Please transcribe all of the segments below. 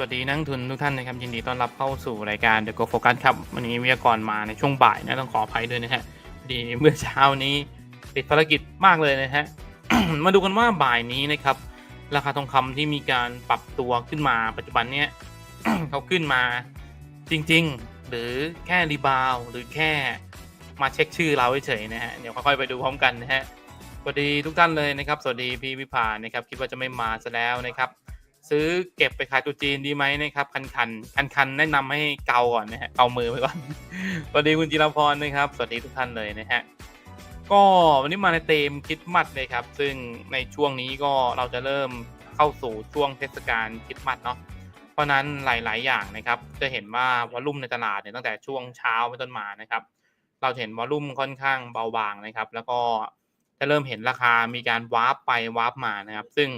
สวัสดีนักทุนทุกท่านนะครับยินดีต้อนรับเข้าสู่รายการ The Go Focus ครับวันนี้วิทยากรมาในช่วงบ่ายนะต้องขออภัยด้วยนะฮะดีเมื่อเช้านี้ติดภารกิจมากเลยนะฮะมาดูกันว่าบ่ายนี้นะครับ ราคาทองคำที่มีการปรับตัวขึ้นมาปัจจุบันเนี้ยเขาขึ้นมาจริง ๆ หรือแค่รีบาวหรือแค่มาเช็คชื่อเราเฉยๆนะฮะเดี๋ยวค่อยๆไปดูพร้อมกันนะฮะสวัสดีทุกท่านเลยนะครับ สวัสดีพี่วิภานะครับ คิดว่าจะไม่มาซะแล้วนะครับ ซื้อเก็บไปขายตัวจีนดีไหมนะครับ คันคันคันคันแนะนำให้เกาก่อนนะฮะเกามือไปก่อนสวัสดีคุณจิรพรนะครับ สวัสดีทุกท่านเลยนะฮะก็วันนี้มาในเต็มคิดมัดเลยครับ ซึ่งในช่วงนี้ก็เราจะเริ่มเข้าสู่ช่วงเทศกาลคิดมัดเนาะเพราะนั้นหลาย ๆ อย่างนะครับ จะเห็นว่าวอลลุ่มในตลาดเนี่ยตั้งแต่ช่วงเช้าเป็นต้นมานะครับ เราเห็นวอลลุ่มค่อนข้างเบาบางนะครับ แล้วก็จะเริ่มเห็นราคามีการวาร์ปไปวาร์ปมานะครับ ซึ่ง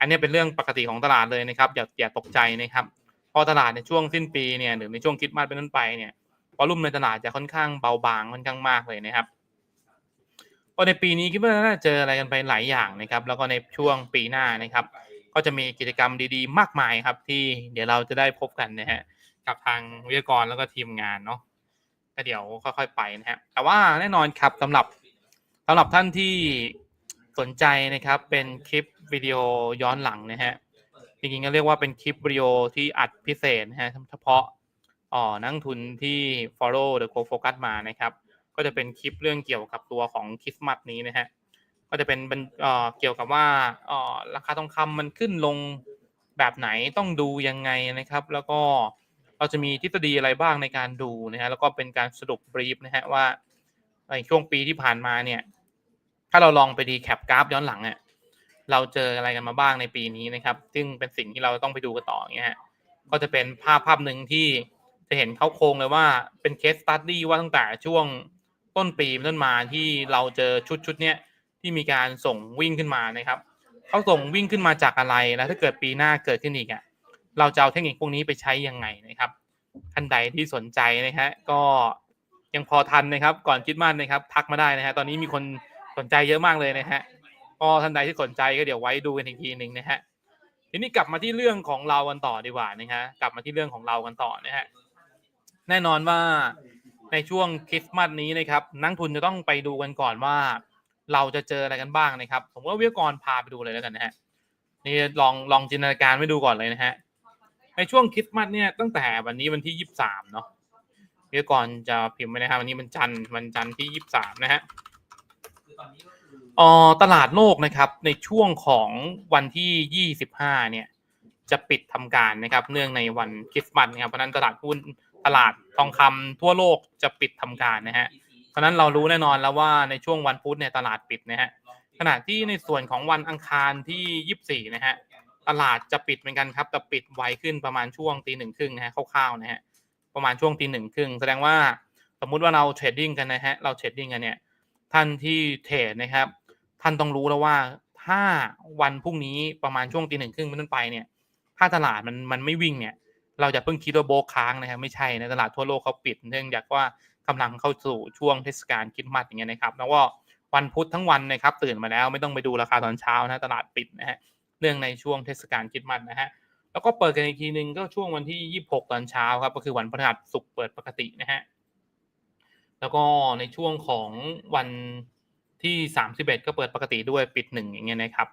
อันนี้เป็นเรื่องปกติของตลาดเลยนะครับ อย่าอย่าตกใจนะครับเพอตลาดในช่วงสิ้นปีเนี่ยหรือในช่วงคิดมาสเป็นต้นไปเนี่ยวอลุ่มในตลาดจะค่อนข้างเบาบางค่อนข้างมากเลยนะครับพราะในปีนี้คิดว่าน่าจะเจออะไรกันไปหลายอย่างนะครับ แล้วก็ในช่วงปีหน้านะครับ ก็จะมีกิจกรรมดีๆ มากมายครับ ที่เดี๋ยวเราจะได้พบกันนะฮะกับทางวิทยากรแล้วก็ทีมงานเนาะก็เดี๋ยวค่อยๆไปนะฮะแต่ว่าแน่นอนครับสำหรับสำหรับท่านที่ สนใจนะครับเป็นคลิปวิดีโอย้อนหลังนะฮะจริงๆก็เรียกว่าเป็นคลิปวิดีโอที่อัดพิเศษนะฮะเฉพาะอ๋อนักทุนที่ follow the go focus มานะครับ ก็จะเป็นคลิปเรื่องเกี่ยวกับตัวของคริสต์มาสนี้นะฮะก็จะเป็นเอ่อเกี่ยวกับว่าเอ่อราคาทองคำมันขึ้นลงแบบไหนต้องดูยังไงนะครับ แล้วก็เราจะมีทฤษฎีอะไรบ้างในการดูนะฮะแล้วก็เป็นการสรุปบรีฟนะฮะว่าในช่วงปีที่ผ่านมาเนี่ย ถ้าเราลองไปดีแคปกราฟย้อนหลังเนี่ยเราเจออะไรกันมาบ้างในปีนี้นะครับ ซึ่งเป็นสิ่งที่เราต้องไปดูกันต่ออย่างเงี้ยฮะก็จะเป็นภาพภาพหนึ่งที่จะเห็นเข้าโครงเลยว่าเป็นเคสตัดดี้ว่าตั้งแต่ช่วงต้นปีเป็นต้นมาที่เราเจอชุดชุดเนี้ยที่มีการส่งวิ่งขึ้นมานะครับเขาส่งวิ่งขึ้นมาจากอะไรแล้วถ้าเกิดปีหน้าเกิดขึ้นอีกอะเราจะเอาเทคนิคพวกนี้ไปใช้ยังไงนะครับท่านใดที่สนใจนะฮะก็ยังพอทันนะครับ ก่อนคิดมากนะครับ ทักมาได้นะฮะตอนนี้มีคน สนใจเยอะมากเลยนะฮะก็ท่านใดที่สนใจก็เดี๋ยวไว้ดูกันอีกทีหนึ่งนะฮะทีนี้กลับมาที่เรื่องของเรากันต่อดีกว่านะฮะกลับมาที่เรื่องของเรากันต่อนะฮะแน่นอนว่าในช่วงคริสต์มาสนี้นะครับนักทุนจะต้องไปดูกันก่อนว่า เราจะเจออะไรกันบ้างนะครับผมว่าวิทยกรพาไปดูเลยแล้วกันนะฮะนี่ลองลองจินตนาการไปดูก่อนเลยนะฮะในช่วงคริสต์มาสเนี่ยตั้งแต่วันนี้วันที่ยี่สิบสามเนาะวิทยกรจะพิมพ์ไว้นะครับวันนี้มันจันทร์วันจันทร์ที่ยี่สิบสามนะฮะ ออตลาดโลกนะครับในช่วงของวันที่ยี่สิบห้าเนี่ยจะปิดทำการนะครับ เนื่องในวันคริสต์มาสนะครับเพราะนั้นตลาดหุ้นตลาดทองคำทั่วโลกจะปิดทำการนะฮะเพราะฉะนั้นเรารู้แน่นอนแล้วว่าในช่วงวันพุธเนี่ยตลาดปิดนะฮะขณะที่ในส่วนของวันอังคารที่ 24 นะฮะตลาดจะปิดเหมือนกันครับ แต่ปิดไวขึ้นประมาณช่วงตีหนึ่งครึ่งนะฮะคร่าวๆนะฮะประมาณช่วงตีหนึ่งครึ่งแสดงว่าสมมุติว่าเราเทรดดิ้งกันนะฮะเราเทรดดิ้งกันเนี่ย ท่านที่เทรดนะครับ ท่านต้องรู้แล้วว่าถ้าวันพรุ่งนี้ประมาณช่วงตีหนึ่งครึ่งเป็นต้นไปเนี่ย ถ้าตลาดมันมันไม่วิ่งเนี่ย เราจะเพิ่งคิดว่าโบกค้างนะครับไม่ใช่ในตลาดทั่วโลกเขาปิดเนื่องจากว่ากำลังเข้าสู่ช่วงเทศกาลคริดมัดอย่างเงี้ยนะครับ แล้วก็วันพุธทั้งวันนะครับ ตื่นมาแล้วไม่ต้องไปดูราคาตอนเช้านะตลาดปิดนะฮะเรื่องในช่วงเทศกาลคริดมัดนะฮะแล้วก็เปิดกันอีกทีหนึ่งก็ช่วงวันที่ 26 ตอนเช้าครับก็คือวันพฤหัสศุกร์เปิดปกตินะฮะ แล้วก็ในช่วงของวันที่ 31 ก็เปิดปกติด้วยปิดหนึ่งอย่างเงี้ยนะครับ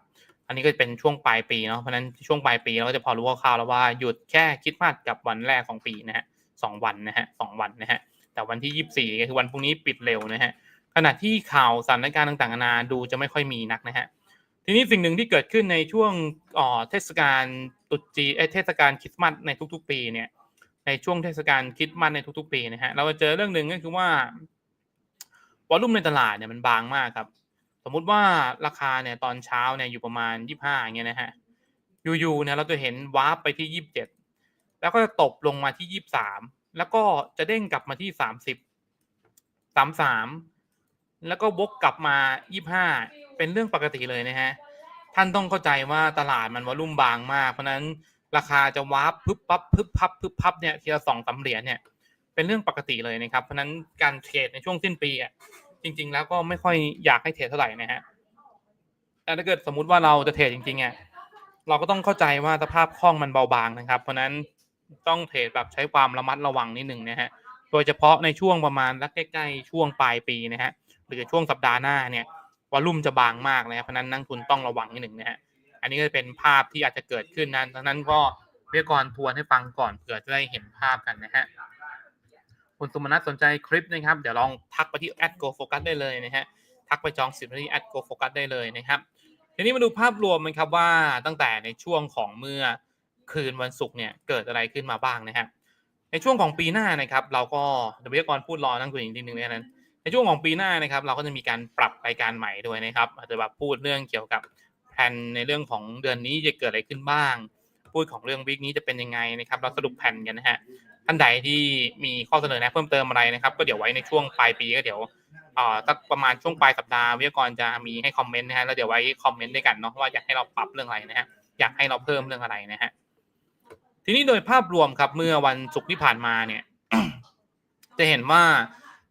อันนี้ก็เป็นช่วงปลายปีเนาะเพราะฉะนั้นช่วงปลายปีเราก็จะพอรู้คร่าวๆแล้วว่าหยุดแค่คริดมาสกับวันแรกของปีนะฮะสองวันนะฮะสองวันนะฮะแต่วันที่ยี่สี่ก็คือวันพรุ่งนี้ปิดเร็วนะฮะขณะที่ข่าวสถานการณ์ต่างๆนานาดูจะไม่ค่อยมีนักนะฮะทีนี้สิ่งหนึ่งที่เกิดขึ้นในช่วงเทศกาลตุจีเอเทศกาลคริสต์มาสในทุกๆ ปีเนี่ย ในช่วงเทศกาลคริสต์มาสในทุกๆ ปีนะฮะเราจะเจอเรื่องหนึ่งก็คือว่าวอลลุ่มในตลาดเนี่ยมันบางมากครับ สมมุติว่าราคาเนี่ยตอนเช้าเนี่ยอยู่ประมาณยี่ห้าอย่างเงี้ยนะฮะอยู่ๆเนี่ยเราจะเห็นวาร์ปไปที่ยี่สิบเจ็ดแล้วก็จะตบลงมาที่ยี่สามแล้วก็จะเด้งกลับมาที่สามสิบสามสามแล้วก็วกกลับมายี่ห้าเป็นเรื่องปกติเลยนะฮะท่านต้องเข้าใจว่าตลาดมันวอลลุ่มบางมาก เพราะนั้น ราคาจะวาร์ปพึบปั๊บพึบพับพึบพับเนี่ยทีละสองสาเหรียญเนี่ยเป็นเรื่องปกติเลยนะครับ เพราะนั้นการเทรดในช่วงสิ้นปีอะจริง ๆ แล้วก็ไม่ค่อยอยากให้เทรดเท่าไหร่นะฮะแต่ถ้าเกิดสมมุติว่าเราจะเทรดจริงๆอะเราก็ต้องเข้าใจว่าสภาพคล่องมันเบาบางนะครับ เพราะนั้นต้องเทรดแบบใช้ความระมัดระวังนิดหนึ่งนะฮะโดยเฉพาะในช่วงประมาณสักใกล้ๆช่วงปลายปีนะฮะหรือช่วงสัปดาห์หน้าเนี่ยวอลุ่มจะบางมากนะเพราะนั้นนักทุนต้องระวังนิดหนึ่งนะฮะ นนี้ก็จะเป็นภาพที่อาจจะเกิดขึ้นนั้นดังนั้นก็เรียกกรทวนให้ฟังก่อนเผื่อจะได้เห็นภาพกันนะฮะคุณสุมนัทสนใจคลิปนะครับ เดี๋ยวลองทักไปที่ go focus ได้เลยนะฮะทักไปจองสิทธิ์ที่ go focus ได้เลยนะครับทีนี้มาดูภาพรวมกันครับว่าตั้งแต่ในช่วงของเมื่อคืนวันศุกร์เนี่ยเกิดอะไรขึ้นมาบ้างนะครับในช่วงของปีหน้านะครับ เราก็เดี๋ยววิทยากรพูดรอนั่งคุยอีกทีหนึ่งเลยนั้น ในช่วงของปีหน้านะครับ เราก็จะมีการปรับรายการใหม่ด้วยนะครับอาจจะแบบพูดเรื่องเกี่ยวกับ ผนในเรื่องของเดือนนี้จะเกิดอะไรขึ้นบ้าง พูดของเรื่องวิกนี้จะเป็นยังไงนะครับ เราสรุปแผนกันนะฮะท่านใดที่มีข้อเสนอแนะเพิ่มเติมอะไรนะครับ ก็เดี๋ยวไว้ในช่วงปลายปีก็เดี๋ยวเอ่อสักประมาณช่วงปลายสัปดาห์วิทยากรจะมีให้คอมเมนต์นะฮะแล้วเดี๋ยวไว้คอมเมนต์ด้วยกันเนาะว่าอยากให้เราปรับเรื่องอะไรนะฮะอยากให้เราเพิ่มเรื่องอะไรนะฮะทีนี้โดยภาพรวมครับเมื่อวันศุกร์ที่ผ่านมาเนี่ย จะเห็นว่า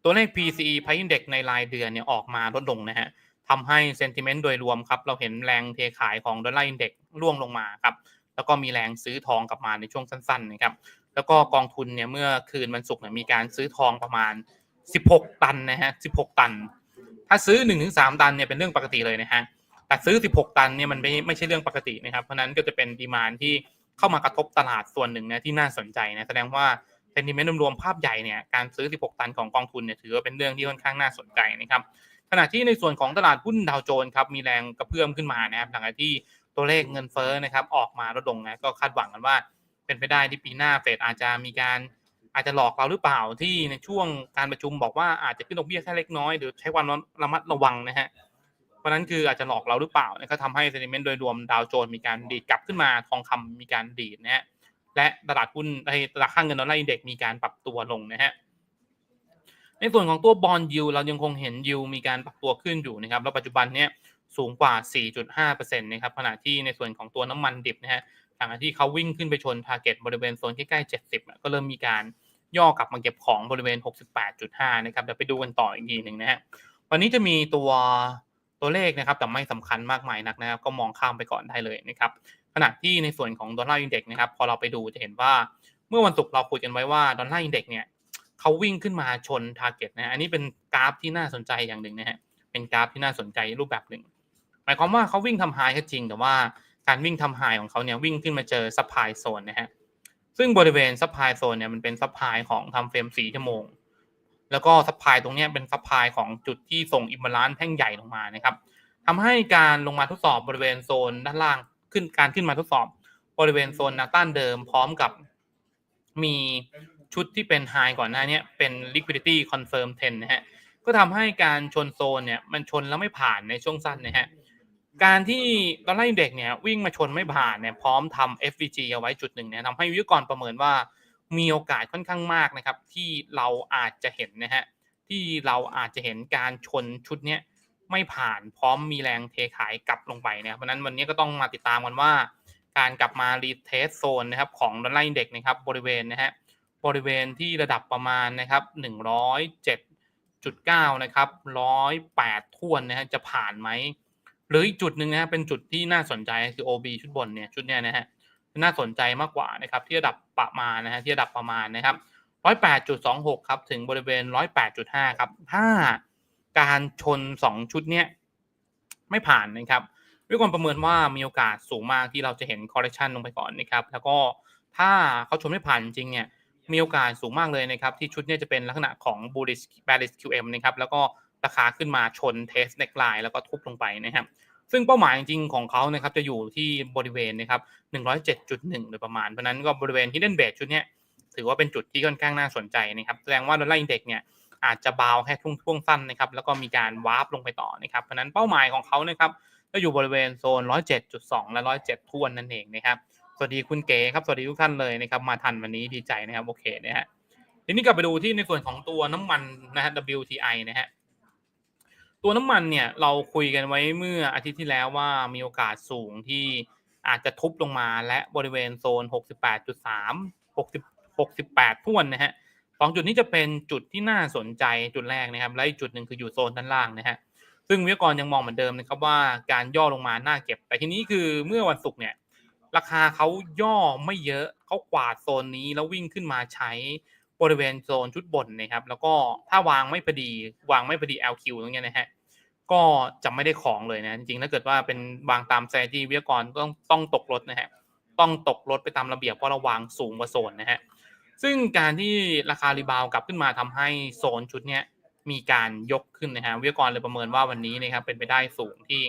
ตัวเลข PCE Price Index ในรายเดือนเนี่ยออกมาลดลงนะฮะ ทำให้เซนติเมนต์โดยรวมครับ เราเห็นแรงเทขายของดอลลาร์อินเด็กร่วงลงมาครับ แล้วก็มีแรงซื้อทองกลับมาในช่วงสั้นๆนะครับ แล้วก็กองทุนเนี่ยเมื่อคืนวันศุกร์เนี่ยมีการซื้อทองประมาณ 16 ตันนะฮะ 16 ตัน ถ้าซื้อ 1-3 ตันเนี่ยเป็นเรื่องปกติเลยนะฮะ แต่ซื้อ 16 ตันเนี่ยมันไม่ไม่ใช่เรื่องปกตินะครับ เพราะนั้นก็จะเป็นดีมานที่เข้ามากระทบตลาดส่วนหนึ่งนะที่น่าสนใจนะแสดงว่าเซนติเมนต์รวมๆภาพใหญ่เนี่ยการซื้อ 16 ตันของกองทุนเนี่ยถือว่าเป็นเรื่องที่ค่อนข้างน่าสนใจนะครับ ขณะที่ในส่วนของตลาดหุ้นดาวโจนส์ครับมีแรงกระเพื่อมขึ้นมานะครับหลังจากที่ตัวเลขเงินเฟ้อนะครับออกมาลดลงนะก็คาดหวังกันว่า เป็นไปได้ที่ปีหน้าเฟดอาจจะมีการอาจจะหลอกเราหรือเปล่าที่ในช่วงการประชุมบอกว่าอาจจะขึ้นดอกเบี้ยแค่เล็กน้อยหรือใช้ความระมัดระวังนะฮะเพราะนั้นคืออาจจะหลอกเราหรือเปล่านะก็ทำให้เซนิเมนต์โดยรวมดาวโจนส์มีการดีดกลับขึ้นมาทองคำมีการดีดนะฮะและตลาดหุ้นในตลาดค่างเงินดอลลาร์อินเด็กมีการปรับตัวลงนะฮะ ในส่วนของตัวบอลยูเรายังคงเห็นยูมีการปรับตัวขึ้นอยู่นะครับแล้วปัจจุบันเนี้ยสูงกว่า 4.5%นะครับขณะที่ในส่วนของตัวน้ำมันดิบนะฮะหลังจากที่เขาวิ่งขึ้นไปชนทาร์เก็ตบริเวณโซนใกล้ๆ 70 ก็เริ่มมีการย่อกลับมาเก็บของบริเวณ 68.5 นะครับเดี๋ยวไปดูกันต่ออีกทีหนึ่งนะฮะวันนี้จะมีตัวตัวเลขนะครับแต่ไม่สำคัญมากมายนักนะครับก็มองข้ามไปก่อนได้เลยนะครับขณะที่ในส่วนของดอลลาร์อินเด็กนะครับพอเราไปดูจะเห็นว่าเมื่อวันศุกร์เราคุยกันไว้ว่าดอลลาร์อินเด็กเนี่ย เขาวิ่งขึ้นมาชนทาร์เก็ตนะ อันนี้เป็นกราฟที่น่าสนใจอย่างหนึ่งนะฮะ เป็นกราฟที่น่าสนใจรูปแบบหนึ่ง หมายความว่าเขาวิ่งทำไฮก็จริง แต่ว่าการวิ่งทำไฮของเขาเนี่ยวิ่งขึ้นมาเจอซัพพลายโซนนะฮะ ซึ่งบริเวณซัพพลายโซนเนี่ยมันเป็นซัพพลายของทำเฟรม4ชั่วโมง แล้วก็ซัพพลายตรงนี้เป็นซัพพลายของจุดที่ส่งอิมบาลานซ์แท่งใหญ่ลงมานะครับทำให้การลงมาทดสอบบริเวณโซนด้านล่างขึ้นการขึ้นมาทดสอบบริเวณโซนนวต้านเดิมพร้อมกับมี ชุดที่เป็นไฮก่อนหน้านี้เป็น liquidity confirm 10 นะฮะ ก็ทำให้การชนโซนเนี่ยมันชนแล้วไม่ผ่านในช่วงสั้นนะฮะ การที่ดอลลาร์อินเด็กซ์เนี่ยวิ่งมาชนไม่ผ่านเนี่ยพร้อมทำ FVG เอาไว้จุดหนึ่งเนี่ยทำให้วิทยากรประเมินว่ามีโอกาสค่อนข้างมากนะครับ ที่เราอาจจะเห็นนะฮะที่เราอาจจะเห็นการชนชุดเนี้ยไม่ผ่านพร้อมมีแรงเทขายกลับลงไปนะเพราะนั้นวันนี้ก็ต้องมาติดตามกันว่า การกลับมารีเทสโซนนะครับของดอลลาร์อินเด็กซ์นะครับบริเวณนะฮะ บริเวณที่ระดับประมาณนะครับ107.9นะครับ108ท่วนนะฮะจะผ่านไหมหรืออีกจุดหนึ่งนะฮะเป็นจุดที่น่าสนใจคือ OB ชุดบนเนี่ยชุดเนี้ยนะฮะน่าสนใจมากกว่านะครับที่ระดับประมาณนะฮะที่ระดับประมาณนะครับ108.26ครับถึงบริเวณ 108.5ครับถ้าการชน 2 ชุดเนี้ยไม่ผ่านนะครับวิกรประเมินว่ามีโอกาสสูงมากที่เราจะเห็น correction ลงไปก่อนนะครับแล้วก็ถ้าเขาชนไม่ผ่านจริงเนี่ย มีโอกาสสูงมากเลยนะครับ ที่ชุดเนี้จะเป็นลักษณะของ bullish bearish QM นะครับแล้วก็ราคาขึ้นมาชน test neckline แล้วก็ทุบลงไปนะครับซึ่งเป้าหมายจริงๆของเขานะครับจะอยู่ที่บริเวณนะครับ107.1 โดยประมาณ เพราะนั้นก็บริเวณ hidden base ชุดนี้ถือว่าเป็นจุดที่ค่อนข้างน่าสนใจนะครับแสดงว่าดอลลาร์อินเด็กเนี่ยอาจจะบาวแค่ช่วงช่วงสั้นนะครับแล้วก็มีการวาร์ปลงไปต่อนะครับเพราะนั้นเป้าหมายของเขานะครับก็อยู่บริเวณโซน 107.2 และ 107 ทวนนั่นเองนะครับ สวัสดีคุณเก๋ครับ สวัสดีทุกท่านเลยนะครับ มาทันวันนี้ดีใจนะครับ โอเคนะฮะ ทีนี้กลับไปดูที่ในส่วนของตัวน้ำมันนะฮะ WTI นะฮะ ตัวน้ำมันเนี่ยเราคุยกันไว้เมื่ออาทิตย์ที่แล้วว่ามีโอกาสสูงที่อาจจะทุบลงมาและบริเวณโซน 68.3 60 68ท่วนนะฮะสองจุดนี้จะเป็นจุดที่น่าสนใจจุดแรกนะครับ และอีกจุดหนึ่งคืออยู่โซนด้านล่างนะฮะ ซึ่งวิทยากรยังมองเหมือนเดิมนะครับว่าการย่อลงมาน่าเก็บ แต่ทีนี้คือเมื่อวันศุกร์เนี่ย ราคาเขาย่อไม่เยอะเขากวาดโซนนี้แล้ววิ่งขึ้นมาใช้บริเวณโซนชุดบนนะครับ แล้วก็ถ้าวางไม่พอดีวางไม่พอดี LQ ตรงเนี้ยนะฮะก็จะไม่ได้ของเลยนะ จริงๆ ถ้าเกิดว่าเป็นวางตามแซจีวิทยากรต้องต้องตกรถนะฮะต้องตกรถไปตามระเบียบเพราะเราวางสูงกว่าโซนนะฮะซึ่งการที่ราคารีบาวกลับขึ้นมาทำให้โซนชุดเนี้ยมีการยกขึ้นนะฮะวิทยากรเลยประเมินว่าวันนี้นะครับเป็นไปได้สูงที่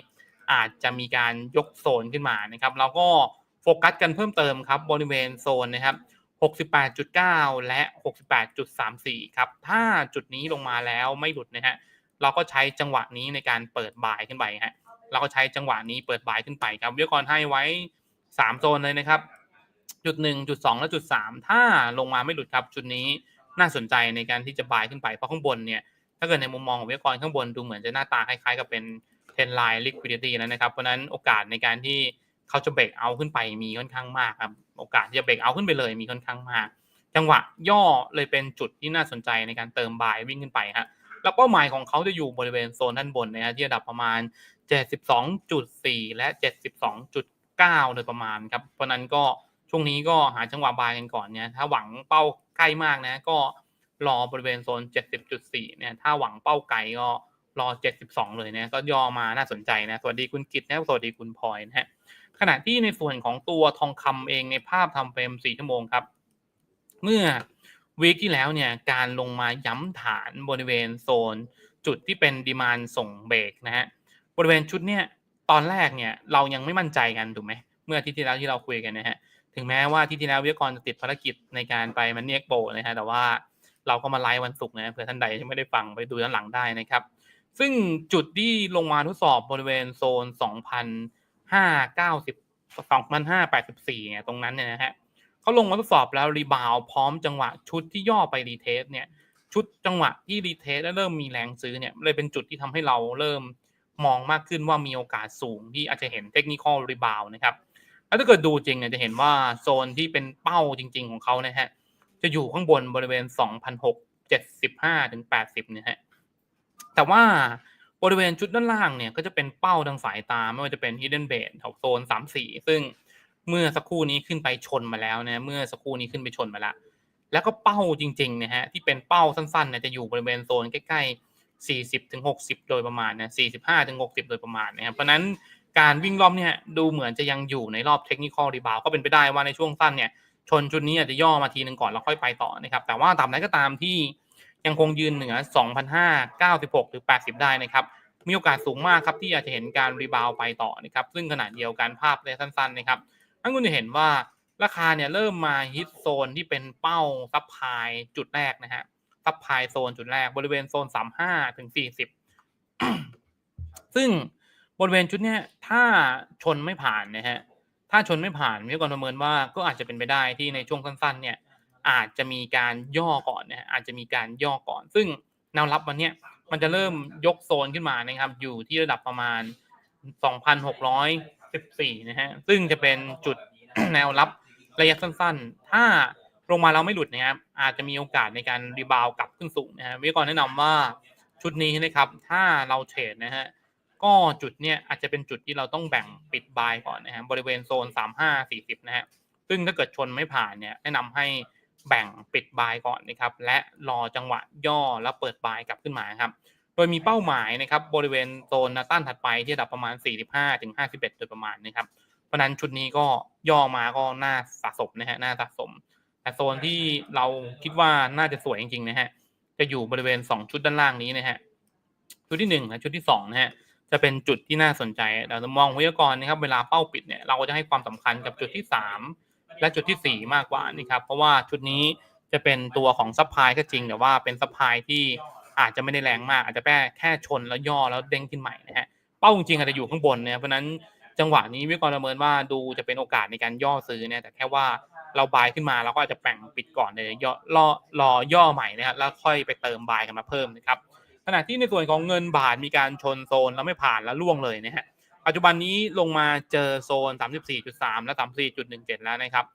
อาจจะมีการยกโซนขึ้นมานะครับ แล้วก็ ฟกัสกันเพิ่มเติมครับบริเวณโซนนะครับ 68.9 และ 68.34 ครับ ถ้าจุดนี้ลงมาแล้วไม่หลุดนะฮะ เราก็ใช้จังหวะนี้ในการเปิดบายขึ้นไปฮะ เราก็ใช้จังหวะนี้เปิดบายขึ้นไปครับวิทยากรให้ไว้ 3 โซนเลยนะครับ จุด 1 จุด 2 และจุด 3 ถ้าลงมาไม่หลุดครับ จุดนี้น่าสนใจในการที่จะบายขึ้นไป เพราะข้างบนเนี่ย ถ้าเกิดในมุมมองของวิทยากรข้างบนดูเหมือนจะหน้าตาคล้ายๆกับเป็น 10 line liquidity แล้วนะครับ เพราะนั้นโอกาสในการที่ เขาจะเบรกเอาขึ้นไปมีค่อนข้างมากครับโอกาสที่จะเบรกเอาขึ้นไปเลยมีค่อนข้างมาก จังหวะย่อเลยเป็นจุดที่น่าสนใจในการเติมบายวิ่งขึ้นไปฮะแล้วเป้าหมายของเขาจะอยู่บริเวณโซนด้านบนนะฮะที่ระดับประมาณ 72.4 และ 72.9 โดยประมาณครับเพราะนั้นก็ช่วงนี้ก็หาจังหวะบายกันก่อนเนี่ยถ้าหวังเป้าใกล้มากนะก็รอบริเวณโซน 70.4 เนี่ยถ้าหวังเป้าไกลก็รอ 72 เลยเนี่ยก็ย่อมาน่าสนใจนะสวัสดีคุณกิตนะสวัสดีคุณพลอยนะฮะ ขณะที่ในส่วนของตัวทองคำเองในภาพทำเฟรม4ชั่วโมงครับ เมื่อวีคที่แล้วเนี่ยการลงมาย้ำฐานบริเวณโซน จุดที่เป็นดีมานส่งเบรกนะฮะบริเวณชุดเนี่ยตอนแรกเนี่ยเรายังไม่มั่นใจกันถูกไหมเมื่ออาที่ที่แล้วที่เราคุยกันนะฮะถึงแม้ว่าที่ที่แล้ววิทยากรจะติดภารกิจในการไปมันเนียกโบนะฮะแต่ว่าเราก็มาไลฟ์วันศุกร์นะเผื่อท่านใดที่ไม่ได้ฟังไปดูย้อนหลังได้นะครับ ซึ่งจุดที่ลงมาทดสอบบริเวณโซน 2,590 2,584เนี่ยตรงนั้นเนี่ยนะฮะเขาลงมาทดสอบแล้วรีบาวพร้อมจังหวะชุดที่ย่อไปรีเทสเนี่ยชุดจังหวะที่รีเทสแล้วเริ่มมีแรงซื้อเนี่ยเลยเป็นจุดที่ทำให้เราเริ่มมองมากขึ้นว่ามีโอกาสสูงที่อาจจะเห็นเทคนิคอลรีบาวนะครับแล้วถ้าเกิดดูจริงเนี่ยจะเห็นว่าโซนที่เป็นเป้าจริง ๆ ของเขานะฮะจะอยู่ข้างบนบริเวณ 2,675 ถึง 80เนี่ยฮะแต่ว่า บริเวณชุดด้านล่างเนี่ยก็จะเป็นเป้าทางสายตา ไม่ว่าจะเป็น hidden base แถวโซน3-4ซึ่งเมื่อสักครู่นี้ขึ้นไปชนมาแล้วนะเมื่อสักครู่นี้ขึ้นไปชนมาแล้ว แล้วก็เป้าจริงๆนะฮะที่เป็นเป้าสั้นๆเนี่ยจะอยู่บริเวณโซนใกล้ๆ40ถึง60โดยประมาณนะ45ถึง60โดยประมาณนะครับเพราะนั้นการวิ่งรอบเนี่ยดูเหมือนจะยังอยู่ในรอบเทคนิคอลรีบาวก็เป็นไปได้ว่าในช่วงสั้นเนี่ยชนจุดนี้อาจจะย่อมาทีหนึ่งก่อนแล้วค่อยไปต่อนะครับแต่ว่าตามนั้นก็ตามที่ ยังคงยืนเหนือ 2,596 หรือ 80 ได้นะครับ มีโอกาสสูงมากครับที่อาจจะเห็นการรีบาวไปต่อนะครับ ซึ่งขณะเดียวกันภาพเลยสั้นๆนะครับท่านคุณจะเห็นว่าราคาเนี่ยเริ่มมาฮิตโซนที่เป็นเป้าซับพลายจุดแรกนะฮะซับพลายโซนจุดแรกบริเวณโซน 35ถึง40 ซึ่งบริเวณจุดเนี้ยถ้าชนไม่ผ่านนะฮะถ้าชนไม่ผ่านมีกรประเมินว่าก็อาจจะเป็นไปได้ที่ในช่วงสั้นๆเนี่ย อาจจะมีการย่อก่อนนะฮะอาจจะมีการย่อก่อน ซึ่งแนวรับวันเนี้ยมันจะเริ่มยกโซนขึ้นมานะครับ อยู่ที่ระดับประมาณ 2,614 นะฮะซึ่งจะเป็นจุดแนวรับระยะสั้นๆ ถ้าลงมาเราไม่หลุดนะครับอาจจะมีโอกาสในการรีบาวกลับขึ้นสูงนะฮะวิทยากรแนะนำว่าชุดนี้นะครับ ถ้าเราเทรดนะฮะก็จุดเนี้ยอาจจะเป็นจุดที่เราต้องแบ่งปิดบายก่อนนะฮะบริเวณโซน 35 40 นะฮะซึ่งถ้าเกิดชนไม่ผ่านเนี่ยแนะนำให้ แบ่งปิดบายก่อนนะครับและรอจังหวะย่อแล้วเปิดบายกลับขึ้นมาครับโดยมีเป้าหมายนะครับบริเวณโซนนต้านถัดไปที่ระดับประมาณ 45ถึง51 โดยประมาณนะครับเพราะนั้นชุดนี้ก็ย่อมาก็น่าสะสมนะฮะน่าสะสม แต่โซนที่เราคิดว่าน่าจะสวยจริงๆนะฮะจะอยู่บริเวณ 2 ชุดด้านล่างนี้นะฮะชุดที่1และชุดที่2นะฮะจะเป็นจุดที่น่าสนใจเราจะมองวิทยากรนะครับเวลาเป้าปิดเนี่ยเราก็จะให้ความสำคัญกับจุดที่ 3 และจุดที่ 4 มากกว่านี่ครับเพราะว่าชุดนี้จะเป็นตัวของซัพพลายก็จริง แต่ว่าเป็นซัพพลายที่อาจจะไม่ได้แรงมาก อาจจะแค่แค่ชนแล้วย่อแล้วเด้งขึ้นใหม่นะฮะเป้าจริงอาจจะอยู่ข้างบนเนี่ยเพราะนั้นจังหวะนี้วิเครณ์ประเมินว่าดูจะเป็นโอกาสในการย่อซื้อเนี่ยแต่แค่ว่าเราบายขึ้นมาเราก็อาจจะแป่งปิดก่อนเลยย่อรอรอย่อใหม่นะครับแล้วค่อยไปเติมบายกันมาเพิ่มนะครับขณะที่ในส่วนของเงินบาทมีการชนโซนแล้วไม่ผ่านแล้วล่วงเลยนะฮะ ปัจจุบันนี้ลงมาเจอโซน 34.3 และ 34.17 แล้วนะครับ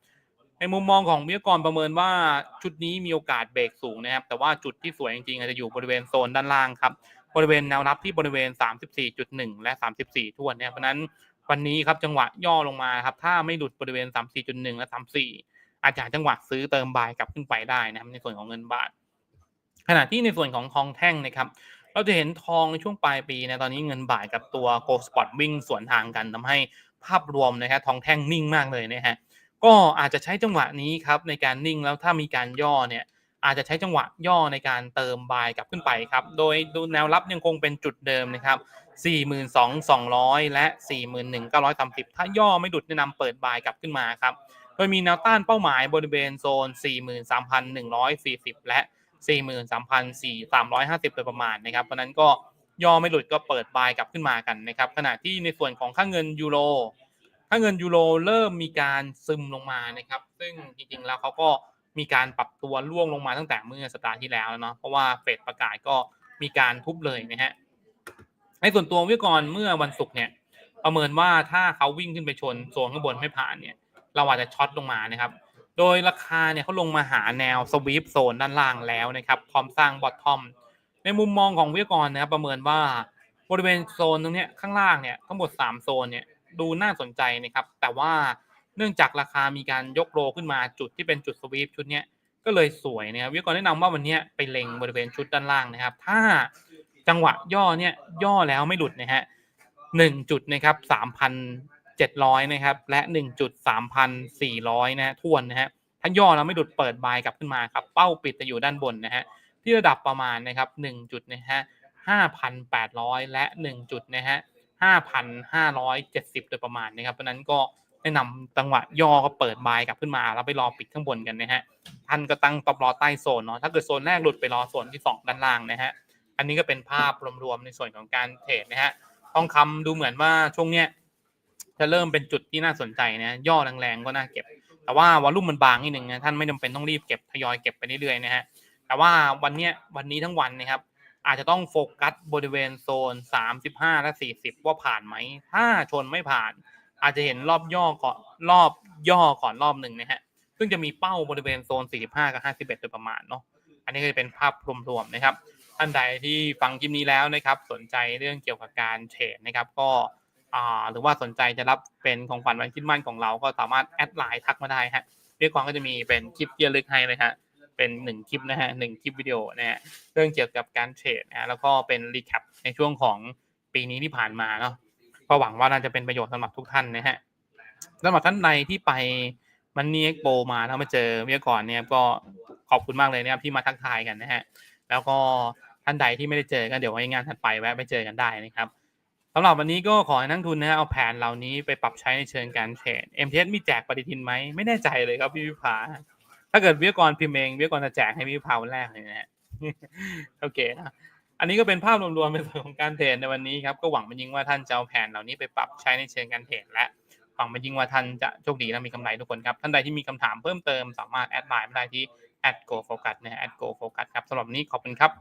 ในมุมมองของวิทยากรประเมินว่าชุดนี้มีโอกาสเบรกสูงนะครับ แต่ว่าจุดที่สวยจริงๆอาจจะอยู่บริเวณโซนด้านล่างครับ บริเวณแนวรับที่บริเวณ 34.1 และ 34 ทั่วนเนี่ยเพราะนั้นวันนี้ครับจังหวะย่อลงมาครับ ถ้าไม่หลุดบริเวณ 34.1 และ 34 อาจจะจังหวะซื้อเติมบายกลับขึ้นไปได้นะครับในส่วนของเงินบาท ขณะที่ในส่วนของทองแท่งนะครับ เราจะเห็นทองในช่วงปลายปีนะตอนนี้เงินบาทกับตัว Gold Spot วิ่งสวนทางกันทำให้ภาพรวมนะครับทองแท่งนิ่งมากเลยนะฮะก็อาจจะใช้จังหวะนี้ครับในการนิ่งแล้วถ้ามีการย่อเนี่ยอาจจะใช้จังหวะย่อในการเติมบายกลับขึ้นไปครับ โดยดูแนวรับยังคงเป็นจุดเดิมนะครับ 42,200 และ 41,930 ถ้าย่อไม่ดุดแนะนำเปิดบายกลับขึ้นมาครับ โดยมีแนวต้านเป้าหมายบริเวณโซน 43,140 และ 43,350 โดยประมาณนะครับเพราะนั้นก็ย่อไม่หลุดก็เปิดบายกลับขึ้นมากันนะครับขณะที่ในส่วนของค่าเงินยูโรค่าเงินยูโรเริ่มมีการซึมลงมานะครับ ซึ่งจริงๆแล้วเขาก็มีการปรับตัวร่วงลงมาตั้งแต่เมื่อสัปดาห์ที่แล้วเนาะเพราะว่าเฟดประกาศก็มีการทุบเลยนะฮะในส่วนตัววิกรเมื่อวันศุกร์เนี่ยประเมินว่าถ้าเขาวิ่งขึ้นไปชนโซนข้างบนไม่ผ่านเนี่ยเราอาจจะช็อตลงมานะครับ โดยราคาเนี่ยเขาลงมาหาแนวสวีปโซนด้านล่างแล้วนะครับ พร้อมสร้างบอททอม ในมุมมองของวิทยากรนะครับ ประเมินว่าบริเวณโซนตรงนี้ข้างล่างเนี่ยทั้งหมด 3 โซนเนี่ยดูน่าสนใจนะครับ แต่ว่าเนื่องจากราคามีการยกโลขึ้นมาจุดที่เป็นจุดสวีปชุดเนี้ยก็เลยสวยนะครับวิทยากรแนะนำว่าวันนี้ไปเล็งบริเวณชุดด้านล่างนะครับ ถ้าจังหวะย่อเนี่ยย่อแล้วไม่หลุดนะฮะหนึ่งจุดนะครับสามพัน เจ็ดร้อยนะครับ และหนึ่งจุดสามพันสี่ร้อยนะฮะทวนนะฮะถ้าย่อแล้วไม่หลุดเปิดบายกลับขึ้นมาครับ เป้าปิดจะอยู่ด้านบนนะฮะ ที่ระดับประมาณนะครับ1จุดนะฮะ5,800 และ1จุดนะฮะ5,570 โดยประมาณนะครับ เพราะนั้นก็แนะนำจังหวะย่อก็เปิดบายกลับขึ้นมา แล้วไปรอปิดข้างบนกันนะฮะ ท่านก็ตั้งตบรอใต้โซนเนาะ ถ้าเกิดโซนแรกหลุดไปรอโซนที่ 2 ด้านล่างนะฮะ อันนี้ก็เป็นภาพรวมๆในส่วนของการเทรดนะฮะ ทองคำดูเหมือนว่าช่วงเนี้ย จะเริ่มเป็นจุดที่น่าสนใจนะย่อแรงๆก็น่าเก็บ แต่ว่าวอลุ่มมันบางนิดนึงนะท่านไม่จำเป็นต้องรีบเก็บทยอยเก็บไปเรื่อยๆนะฮะแต่ว่าวันเนี้ยวันนี้ทั้งวันนะครับ อาจจะต้องโฟกัสบริเวณโซน 35 และ 40 ว่าผ่านไหม ถ้าชนไม่ผ่าน อาจจะเห็นรอบย่อก่อนรอบย่อก่อนรอบหนึ่งนะฮะซึ่งจะมีเป้าบริเวณโซน 45 กับ 51 โดยประมาณเนาะอันนี้ก็จะเป็นภาพรวมๆนะครับ ท่านใดที่ฟังคลิปนี้แล้วนะครับ สนใจเรื่องเกี่ยวกับการเทรดนะครับ ก็ หรือว่าสนใจจะรับเป็นของขวัญวันคริดมั่นของเราก็สามารถแอดไลน์ทักมาได้ฮะเรียกความก็จะมีเป็นคลิปเยียลึกให้เลยฮะเป็นหนึ่งคลิปนะฮะหนึ่งคลิปวิดีโอนะฮะเรื่องเกี่ยวกับการเทรดนะฮะแล้วก็เป็นรีแคปในช่วงของปีนี้ที่ผ่านมาเนาะก็หวังว่าน่าจะเป็นประโยชน์สำหรับทุกท่านนะฮะสำหรับท่านใดที่ไปมันนี่เอ็กโปมาแล้วมาเจอวิทยากรเนี่ยก็ขอบคุณมากเลยนะครับที่มาทักทายกันนะฮะแล้วก็ท่านใดที่ไม่ได้เจอก็เดี๋ยวไว้งานถัดไปแวะไปเจอกันได้นะครับ สำหรับวันนี้ก็ขอให้นักทุนนะฮะเอาแผนเหล่านี้ไปปรับใช้ในเชิงการเทรด MTS มีแจกปฏิทินไหมไม่แน่ใจเลยครับพี่วิภา ถ้าเกิดวิทยากรพิมพ์เองวิทยากรจะแจกให้พี่วิภาวันแรกเลยนะฮะโอเคนะอันนี้ก็เป็นภาพรวมๆในส่วนของการเทรดในวันนี้ครับก็หวังเป็นยิ่งว่าท่านจะเอาแผนเหล่านี้ไปปรับใช้ในเชิงการเทรดและหวังเป็นยิ่งว่าท่านจะโชคดีและมีกำไรทุกคนครับท่านใดที่มีคำถามเพิ่มเติมสามารถแอดไลน์มาได้ที่ @go focus นะฮะ @go focus ครับสำหรับวันนี้ขอบคุณครับ